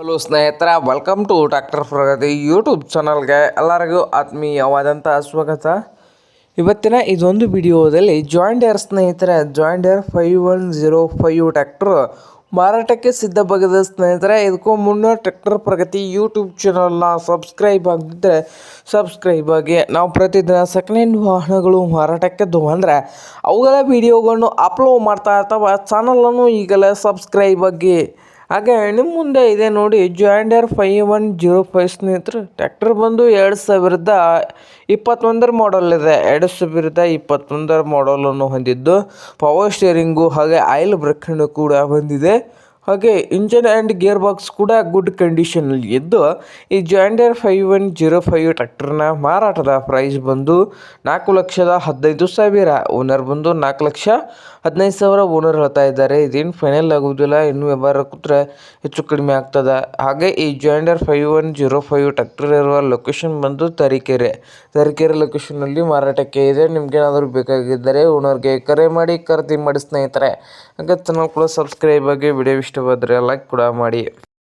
Hello ಸ್ನೇಹಿತರ welcome to doctor Pragati YouTube ಚಾನಲ್ಗೆ ಎಲ್ಲರಿಗೂ ಆತ್ಮೀಯವಾದಂಥ ಸ್ವಾಗತ. ಇವತ್ತಿನ ಇದೊಂದು ವಿಡಿಯೋದಲ್ಲಿ ಜಾಯಿಂಡರ್ ಸ್ನೇಹಿತರ air five one zero five tractor ಮಾರಾಟಕ್ಕೆ ಸಿದ್ಧವಾಗಿದೆ ಸ್ನೇಹಿತರೆ, ಇದಕ್ಕೂ ಮುನ್ನ ಟ್ರ್ಯಾಕ್ಟರ್ ಪ್ರಗತಿ ಯೂಟ್ಯೂಬ್ ಚಾನಲ್ನ ಸಬ್ಸ್ಕ್ರೈಬ್ ಆಗಿದ್ದರೆ ಸಬ್ಸ್ಕ್ರೈಬ್ ಆಗಿ. ನಾವು ಪ್ರತಿದಿನ ಸೆಕೆಂಡ್ ಹ್ಯಾಂಡ್ ವಾಹನಗಳು ಮಾರಾಟಕ್ಕೆ ಅಂದರೆ, ಅವುಗಳ ವಿಡಿಯೋಗಳನ್ನು ಅಪ್ಲೋಡ್ ಮಾಡ್ತಾ ಇರ್ತಾವ ಚಾನಲನ್ನು ಈಗಲೇ ಸಬ್ಸ್ಕ್ರೈಬ್ ಆಗಿ. ಹಾಗೆ ನಿಮ್ಮ ಮುಂದೆ ಇದೆ ನೋಡಿ John Deere five one zero five ಸ್ನೇಹಿತರು. ಟ್ಯಾಕ್ಟರ್ ಬಂದು ಎರಡು ಸಾವಿರದ ಇಪ್ಪತ್ತೊಂದರ ಮಾಡಲ್ ಇದೆ. ಎರಡು ಸಾವಿರದ ಇಪ್ಪತ್ತೊಂದರ ಮಾಡಲನ್ನು ಹೊಂದಿದ್ದು ಪವರ್ ಸ್ಟೇರಿಂಗು ಹಾಗೆ ಆಯಿಲ್ ಬ್ರೇಕ್ ಕೂಡ ಬಂದಿದೆ. ಹಾಗೆ ಇಂಜನ್ ಆ್ಯಂಡ್ ಗೇರ್ ಬಾಕ್ಸ್ ಕೂಡ ಗುಡ್ ಕಂಡೀಷನಲ್ಲಿ ಇದ್ದು, ಈ John Deere five one zero five ಟ್ರ್ಯಾಕ್ಟರ್ನ ಮಾರಾಟದ ಪ್ರೈಸ್ ಬಂದು ನಾಲ್ಕು ಲಕ್ಷದ ಹದಿನೈದು ಸಾವಿರ. ಓನರ್ ಬಂದು ನಾಲ್ಕು ಲಕ್ಷ ಹದಿನೈದು ಸಾವಿರ ಓನರ್ ಹೇಳ್ತಾ ಇದ್ದಾರೆ. ಇದೇನು ಫೈನಲ್ ಆಗೋದಿಲ್ಲ, ಇನ್ನೂ ವ್ಯವಹಾರ ಕೂತ್ರೆ ಹೆಚ್ಚು ಕಡಿಮೆ ಆಗ್ತದೆ. ಹಾಗೆ ಈ John Deere five one zero five tractor ಇರುವ ಲೊಕೇಶನ್ ಬಂದು ತರೀಕೆರೆ. ತರೀಕೆರೆ ಲೊಕೇಶನಲ್ಲಿ ಮಾರಾಟಕ್ಕೆ ಇದೆ. ನಿಮ್ಗೇನಾದರೂ ಬೇಕಾಗಿದ್ದರೆ ಓನರ್ಗೆ ಕರೆ ಮಾಡಿ, ಖರೀದಿ ಮಾಡಿ ಸ್ನೇಹಿತರೆ. ಹಾಗೆ ಚಾನಲ್ ಕೂಡ ಸಬ್ಸ್ಕ್ರೈಬ್ ಆಗಿ ವಿಡಿಯೋ ಇಷ್ಟವಾದರೆ ಲೈಕ್ ಕೂಡ ಮಾಡಿ.